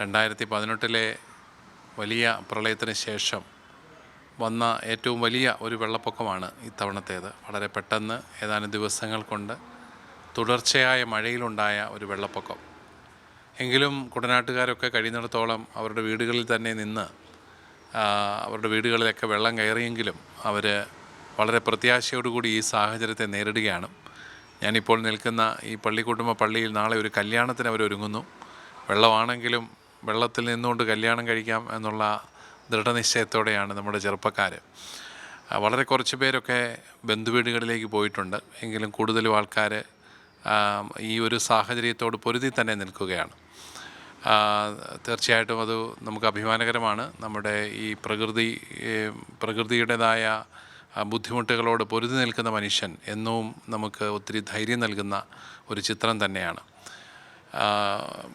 രണ്ടായിരത്തി പതിനെട്ടിലെ വലിയ പ്രളയത്തിന് ശേഷം വന്ന ഏറ്റവും വലിയ ഒരു വെള്ളപ്പൊക്കമാണ് ഇത്തവണത്തേത്. വളരെ പെട്ടെന്ന് ഏതാനും ദിവസങ്ങൾ കൊണ്ട് തുടർച്ചയായ മഴയിലുണ്ടായ ഒരു വെള്ളപ്പൊക്കം. എങ്കിലും കുടനാട്ടുകാരൊക്കെ കഴിയുന്നിടത്തോളം അവരുടെ വീടുകളിൽ തന്നെ നിന്ന് അവരുടെ വീടുകളിലൊക്കെ വെള്ളം കയറിയെങ്കിലും അവർ വളരെ പ്രത്യാശയോടുകൂടി ഈ സാഹചര്യത്തെ നേരിടുകയാണ്. ഞാനിപ്പോൾ നിൽക്കുന്ന ഈ പള്ളിക്കുട്ടുമ്പ പള്ളിയിൽ നാളെ ഒരു കല്യാണത്തിന് അവരൊരുങ്ങുന്നു. വെള്ളമാണെങ്കിലും വെള്ളത്തിൽ നിന്നുകൊണ്ട് കല്യാണം കഴിക്കാം എന്നുള്ള ദൃഢനിശ്ചയത്തോടെയാണ് നമ്മുടെ ചെറുപ്പക്കാർ വളരെ കുറച്ച് പേരൊക്കെ ബന്ധുവീടുകളിലേക്ക് പോയിട്ടുണ്ട്. എങ്കിലും കൂടുതലും ആൾക്കാർ ഈ ഒരു സാഹചര്യത്തോട് പൊരുതി തന്നെ നിൽക്കുകയാണ്. തീർച്ചയായിട്ടും അത് നമുക്ക് അഭിമാനകരമാണ്. നമ്മുടെ ഈ പ്രകൃതി പ്രകൃതിയുടേതായ ബുദ്ധിമുട്ടുകളോട് പൊരുതി നിൽക്കുന്ന മനുഷ്യൻ എന്നും നമുക്ക് ഒത്തിരി ധൈര്യം നൽകുന്ന ഒരു ചിത്രം തന്നെയാണ്.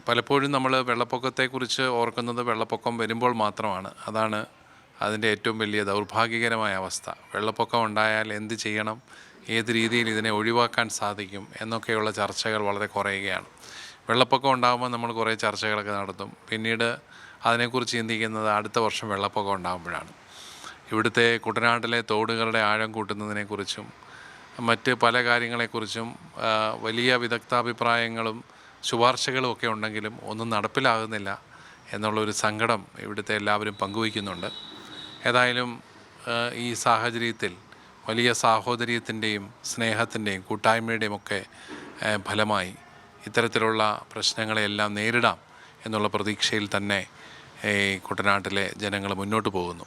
പലപ്പോഴും നമ്മൾ വെള്ളപ്പൊക്കത്തെക്കുറിച്ച് ഓർക്കുന്നത് വെള്ളപ്പൊക്കം വരുമ്പോൾ മാത്രമാണ്. അതാണ് അതിന്റെ ഏറ്റവും വലിയ ദൗർഭാഗ്യകരമായ അവസ്ഥ. വെള്ളപ്പൊക്കം ഉണ്ടായാൽ എന്ത് ചെയ്യണം? ഏത് രീതിയിൽ ഇതിനെ ഒഴിവാക്കാൻ സാധിക്കും? എന്നൊക്കെയുള്ള ചർച്ചകൾ വളരെ കുറയുകയാണ്. വെള്ളപ്പൊക്കം ഉണ്ടാകുമ്പോൾ നമ്മൾ കുറേ ചർച്ചകളൊക്കെ നടത്തും. പിന്നീട് അതിനെക്കുറിച്ച് ചിന്തിക്കുന്നത് അടുത്ത വർഷം വെള്ളപ്പൊക്കം ഉണ്ടാകുമ്പോഴാണ്. ഇവിടുത്തെ കുട്ടനാട്ടിലെ തോടുകളുടെ ആഴം കൂട്ടുന്നതിനെക്കുറിച്ചും മറ്റ് പല കാര്യങ്ങളെക്കുറിച്ചും വലിയ വിദഗ്ധാഭിപ്രായങ്ങളും ശുപാർശകളും ഒക്കെ ഉണ്ടെങ്കിലും ഒന്നും നടപ്പിലാകുന്നില്ല എന്നുള്ളൊരു സങ്കടം ഇവിടുത്തെ എല്ലാവരും പങ്കുവയ്ക്കുന്നുണ്ട്. ഏതായാലും ഈ സാഹചര്യത്തിൽ വലിയ സാഹോദര്യത്തിന്റെയും സ്നേഹത്തിന്റെയും കൂട്ടായ്മയുടെയും ഒക്കെ ഫലമായി ഇത്തരത്തിലുള്ള പ്രശ്നങ്ങളെല്ലാം നേരിടാം എന്നുള്ള പ്രതീക്ഷയിൽ തന്നെ ഈ കുട്ടനാട്ടിലെ ജനങ്ങൾ മുന്നോട്ട് പോകുന്നു.